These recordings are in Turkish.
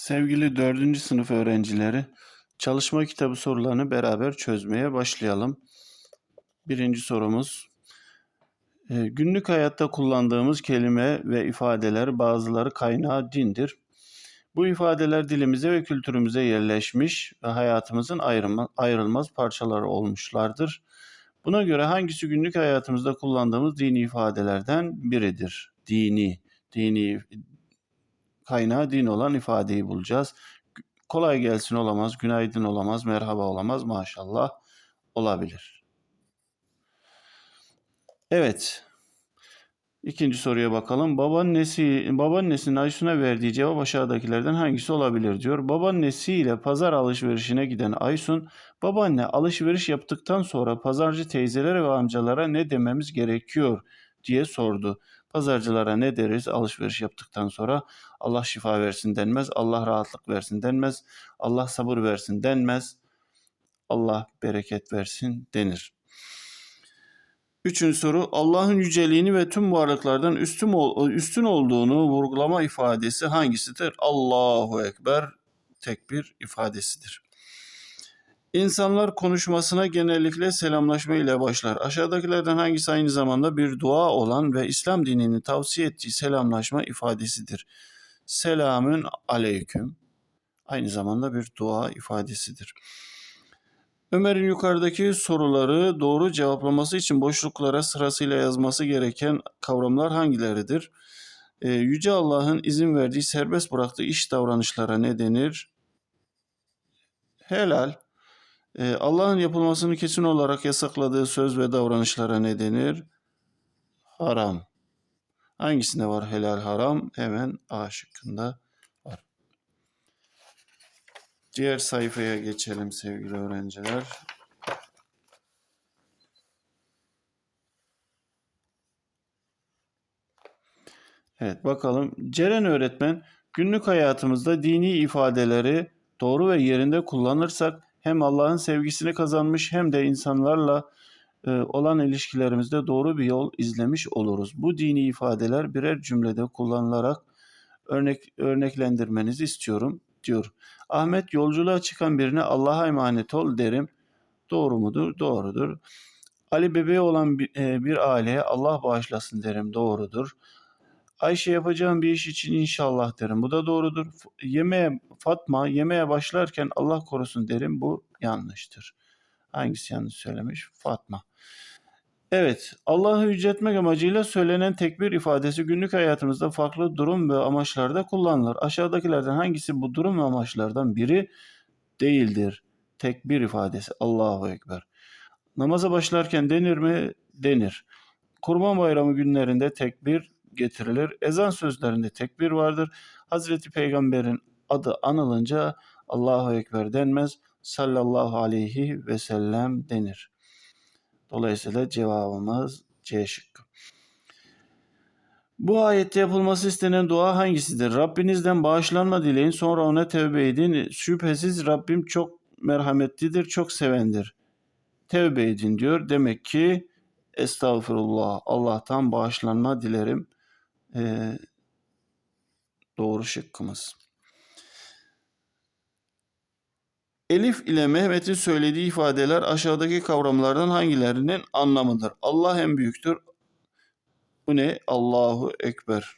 Sevgili dördüncü sınıf öğrencileri, çalışma kitabı sorularını beraber çözmeye başlayalım. Birinci sorumuz, e, günlük hayatta kullandığımız kelime ve ifadeler bazıları kaynağı dindir. Bu ifadeler dilimize ve kültürümüze yerleşmiş ve hayatımızın ayrılma- ayrılmaz parçaları olmuşlardır. Buna göre hangisi günlük hayatımızda kullandığımız dini ifadelerden biridir? Dini, dini kaynağı din olan ifadeyi bulacağız. Kolay gelsin olamaz, günaydın olamaz, merhaba olamaz, maşallah olabilir. Evet. İkinci soruya bakalım. Babaannesi, babaannesinin Aysun'a verdiği cevap aşağıdakilerden hangisi olabilir diyor. Babaannesiyle pazar alışverişine giden Aysun, babaanne alışveriş yaptıktan sonra pazarcı teyzelere ve amcalara ne dememiz gerekiyor diye sordu. Pazarcılara ne deriz alışveriş yaptıktan sonra? Allah şifa versin denmez, Allah rahatlık versin denmez, Allah sabır versin denmez, Allah bereket versin denir. Üçüncü soru Allah'ın yüceliğini ve tüm varlıklardan üstün, üstün olduğunu vurgulama ifadesi hangisidir? Allahu Ekber tekbir ifadesidir. İnsanlar konuşmasına genellikle selamlaşma ile başlar. Aşağıdakilerden hangisi aynı zamanda bir dua olan ve İslam dininin tavsiye ettiği selamlaşma ifadesidir? Selamün aleyküm aynı zamanda bir dua ifadesidir. Ömer'in yukarıdaki soruları doğru cevaplaması için boşluklara sırasıyla yazması gereken kavramlar hangileridir? Ee, Yüce Allah'ın izin verdiği serbest bıraktığı iş davranışlara ne denir? Helal. Ee, Allah'ın yapılmasını kesin olarak yasakladığı söz ve davranışlara ne denir? Haram. Hangisinde var helal haram? Hemen A şıkkında var. Diğer sayfaya geçelim sevgili öğrenciler. Evet bakalım. Ceren öğretmen günlük hayatımızda dini ifadeleri doğru ve yerinde kullanırsak hem Allah'ın sevgisini kazanmış hem de insanlarla e, olan ilişkilerimizde doğru bir yol izlemiş oluruz. Bu dini ifadeler birer cümlede kullanılarak örnek örneklendirmenizi istiyorum diyor. Ahmet yolculuğa çıkan birine Allah'a emanet ol derim. Doğru mudur? Doğrudur. Ali bebeği olan bir, e, bir aileye Allah bağışlasın derim. Doğrudur. Ayşe yapacağım bir iş için inşallah derim. Bu da doğrudur. Yemeğe Fatma yemeğe başlarken Allah korusun derim. Bu yanlıştır. Hangisi yanlış söylemiş? Fatma. Evet, Allah'ı yüceltmek amacıyla söylenen tekbir ifadesi günlük hayatımızda farklı durum ve amaçlarda kullanılır. Aşağıdakilerden hangisi bu durum ve amaçlardan biri değildir? Tekbir ifadesi. Allahu Ekber. Namaza başlarken denir mi? Denir. Kurban Bayramı günlerinde tekbir getirilir. Ezan sözlerinde tekbir vardır. Hazreti Peygamber'in adı anılınca Allahu Ekber denmez. Sallallahu aleyhi ve sellem denir. Dolayısıyla cevabımız C şıkkı. Bu ayette yapılması istenen dua hangisidir? Rabbinizden bağışlanma dileyin sonra ona tevbe edin. Şüphesiz Rabbim çok merhametlidir, çok sevendir. Tevbe edin diyor. Demek ki estağfurullah Allah'tan bağışlanma dilerim. Ee, doğru şıkkımız. Elif ile Mehmet'in söylediği ifadeler aşağıdaki kavramlardan hangilerinin anlamıdır? Allah en büyüktür. Bu ne? Allahu Ekber.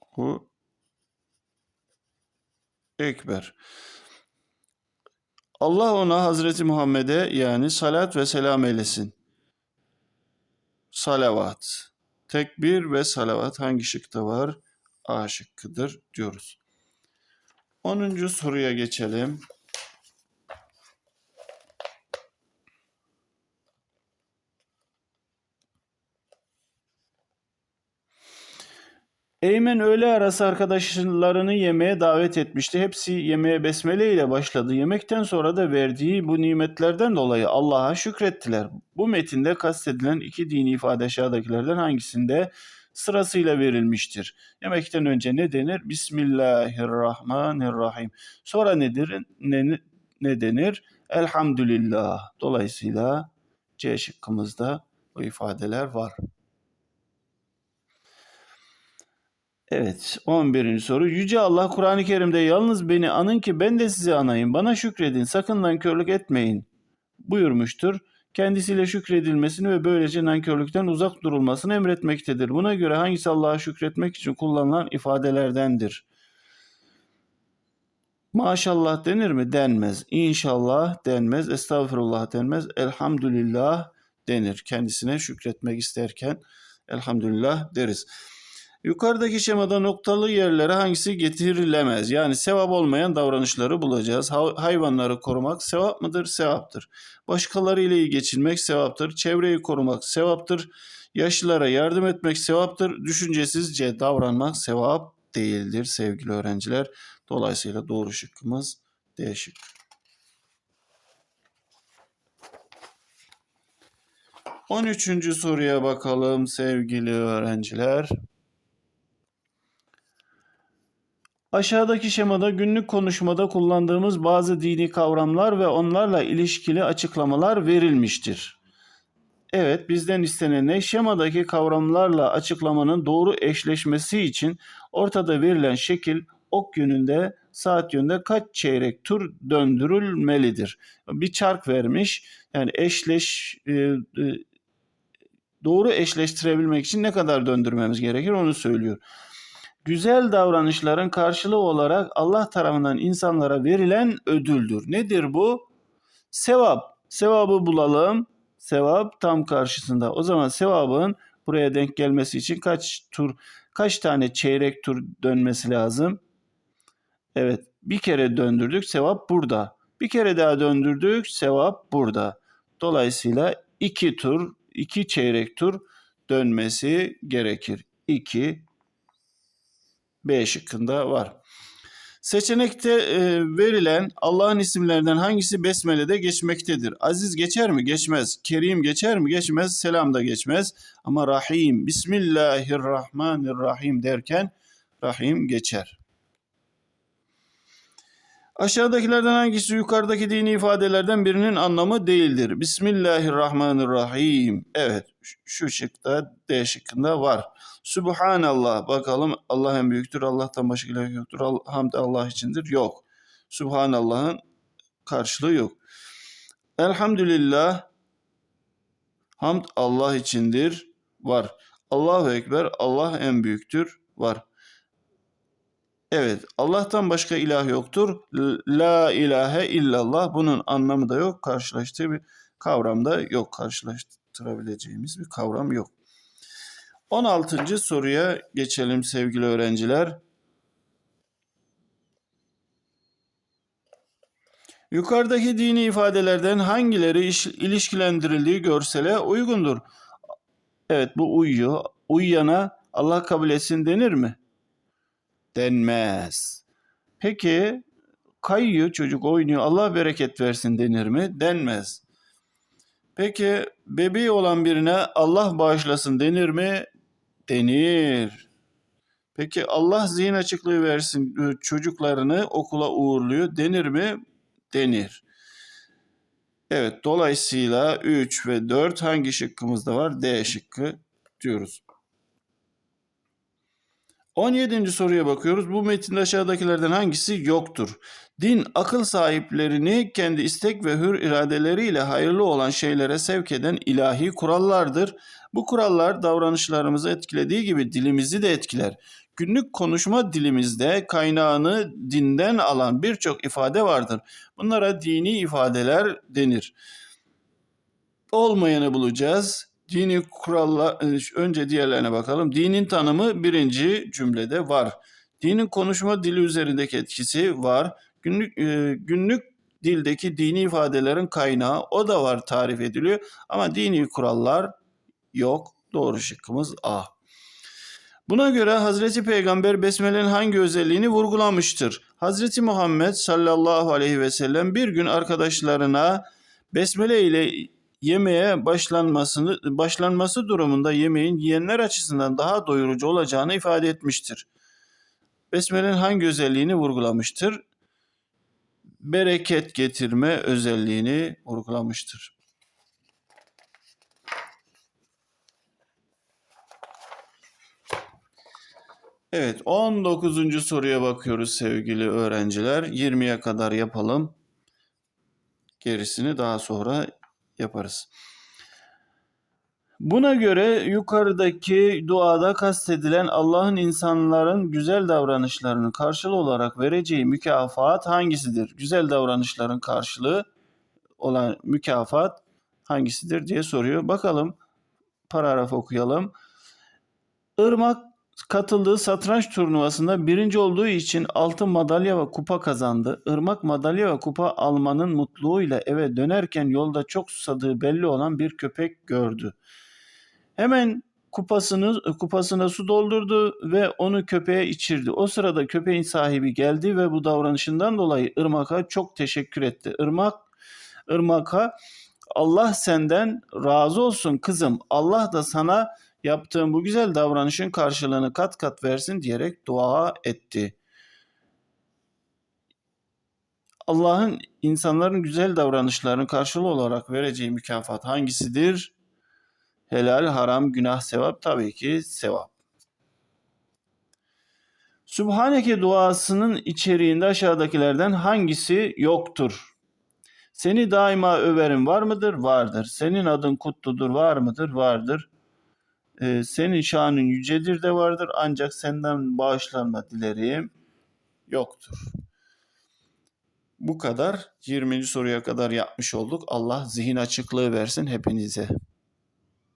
Hu Ekber. Allah ona Hazreti Muhammed'e yani salat ve selam eylesin. Salavat. Tekbir ve salavat hangi şıkta var? A şıkkıdır diyoruz. 10. soruya geçelim. Eymen öğle arası arkadaşlarını yemeğe davet etmişti. Hepsi yemeğe besmele ile başladı. Yemekten sonra da verdiği bu nimetlerden dolayı Allah'a şükrettiler. Bu metinde kastedilen iki dini ifade aşağıdakilerden hangisinde sırasıyla verilmiştir? Yemekten önce ne denir? Bismillahirrahmanirrahim. Sonra nedir? Ne, ne denir? Elhamdülillah. Dolayısıyla C şıkkımızda bu ifadeler var. Evet 11. soru. Yüce Allah Kur'an-ı Kerim'de yalnız beni anın ki ben de sizi anayım. Bana şükredin sakın nankörlük etmeyin buyurmuştur. Kendisiyle şükredilmesini ve böylece nankörlükten uzak durulmasını emretmektedir. Buna göre hangisi Allah'a şükretmek için kullanılan ifadelerdendir? Maşallah denir mi? Denmez. İnşallah denmez. Estağfurullah denmez. Elhamdülillah denir. Kendisine şükretmek isterken elhamdülillah deriz. Yukarıdaki şemada noktalı yerlere hangisi getirilemez? Yani sevap olmayan davranışları bulacağız. Ha- hayvanları korumak sevap mıdır? Sevaptır. Başkaları ile iyi geçinmek sevaptır. Çevreyi korumak sevaptır. Yaşlılara yardım etmek sevaptır. Düşüncesizce davranmak sevap değildir sevgili öğrenciler. Dolayısıyla doğru şıkkımız D şıkkı. 13. soruya bakalım sevgili öğrenciler. Aşağıdaki şemada günlük konuşmada kullandığımız bazı dini kavramlar ve onlarla ilişkili açıklamalar verilmiştir. Evet, bizden istenen ne? Şemadaki kavramlarla açıklamanın doğru eşleşmesi için ortada verilen şekil ok yönünde saat yönünde kaç çeyrek tur döndürülmelidir? Bir çark vermiş. Yani eşleş e, e, doğru eşleştirebilmek için ne kadar döndürmemiz gerekir onu söylüyor. Güzel davranışların karşılığı olarak Allah tarafından insanlara verilen ödüldür. Nedir bu? Sevap. Sevabı bulalım. Sevap tam karşısında. O zaman sevabın buraya denk gelmesi için kaç tur, kaç tane çeyrek tur dönmesi lazım? Evet, bir kere döndürdük, sevap burada. Bir kere daha döndürdük, sevap burada. Dolayısıyla iki tur, iki çeyrek tur dönmesi gerekir. 2 B şıkkında var. Seçenekte e, verilen Allah'ın isimlerinden hangisi besmelede geçmektedir? Aziz geçer mi? Geçmez. Kerim geçer mi? Geçmez. Selam da geçmez. Ama Rahim, Bismillahirrahmanirrahim derken Rahim geçer. Aşağıdakilerden hangisi yukarıdaki dini ifadelerden birinin anlamı değildir? Bismillahirrahmanirrahim. Evet şu şıkta D şıkkında var. Subhanallah. Bakalım Allah en büyüktür. Allah'tan başka ilah yoktur. Hamd Allah içindir. Yok. Subhanallah'ın karşılığı yok. Elhamdülillah. Hamd Allah içindir. Var. Allahu Ekber. Allah en büyüktür. Var. Evet, Allah'tan başka ilah yoktur. La ilahe illallah. Bunun anlamı da yok. Karşılaştığı bir kavram da yok. Karşılaştırabileceğimiz bir kavram yok. 16. soruya geçelim sevgili öğrenciler. Yukarıdaki dini ifadelerden hangileri iş- ilişkilendirildiği görsele uygundur? Evet bu uyuyor. Uyuyana Allah kabul etsin denir mi? Denmez. Peki kayıyor çocuk oynuyor Allah bereket versin denir mi? Denmez. Peki bebeği olan birine Allah bağışlasın denir mi? Denir. Peki Allah zihin açıklığı versin e, çocuklarını okula uğurluyor denir mi? Denir. Evet dolayısıyla 3 ve 4 hangi şıkkımızda var? D şıkkı diyoruz. 17. soruya bakıyoruz. Bu metinde aşağıdakilerden hangisi yoktur? Din akıl sahiplerini kendi istek ve hür iradeleriyle hayırlı olan şeylere sevk eden ilahi kurallardır. Bu kurallar davranışlarımızı etkilediği gibi dilimizi de etkiler. Günlük konuşma dilimizde kaynağını dinden alan birçok ifade vardır. Bunlara dini ifadeler denir. Olmayanı bulacağız. Dini kurallar, önce diğerlerine bakalım. Dinin tanımı birinci cümlede var. Dinin konuşma dili üzerindeki etkisi var. Günlük, e, günlük dildeki dini ifadelerin kaynağı o da var tarif ediliyor. Ama dini kurallar yok. Doğru şıkkımız A. Buna göre Hazreti Peygamber Besmele'nin hangi özelliğini vurgulamıştır? Hazreti Muhammed sallallahu aleyhi ve sellem bir gün arkadaşlarına Besmele ile yemeğe başlanmasını başlanması durumunda yemeğin yiyenler açısından daha doyurucu olacağını ifade etmiştir. Besmele'nin hangi özelliğini vurgulamıştır? Bereket getirme özelliğini vurgulamıştır. Evet 19. soruya bakıyoruz sevgili öğrenciler. 20'ye kadar yapalım. Gerisini daha sonra yaparız. Buna göre yukarıdaki duada kastedilen Allah'ın insanların güzel davranışlarının karşılığı olarak vereceği mükafat hangisidir? Güzel davranışların karşılığı olan mükafat hangisidir diye soruyor. Bakalım paragraf okuyalım. Irmak katıldığı satranç turnuvasında birinci olduğu için altın madalya ve kupa kazandı. Irmak madalya ve kupa almanın mutluluğuyla eve dönerken yolda çok susadığı belli olan bir köpek gördü. Hemen kupasını kupasına su doldurdu ve onu köpeğe içirdi. O sırada köpeğin sahibi geldi ve bu davranışından dolayı Irmak'a çok teşekkür etti. Irmak Irmak'a Allah senden razı olsun kızım. Allah da sana yaptığın bu güzel davranışın karşılığını kat kat versin diyerek dua etti. Allah'ın insanların güzel davranışlarının karşılığı olarak vereceği mükafat hangisidir? Helal, haram, günah, sevap tabii ki sevap. Sübhaneke duasının içeriğinde aşağıdakilerden hangisi yoktur? Seni daima överim var mıdır? Vardır. Senin adın kutludur var mıdır? Vardır. Ee, senin şanın yücedir de vardır ancak senden bağışlanma dilerim yoktur. Bu kadar 20. soruya kadar yapmış olduk. Allah zihin açıklığı versin hepinize.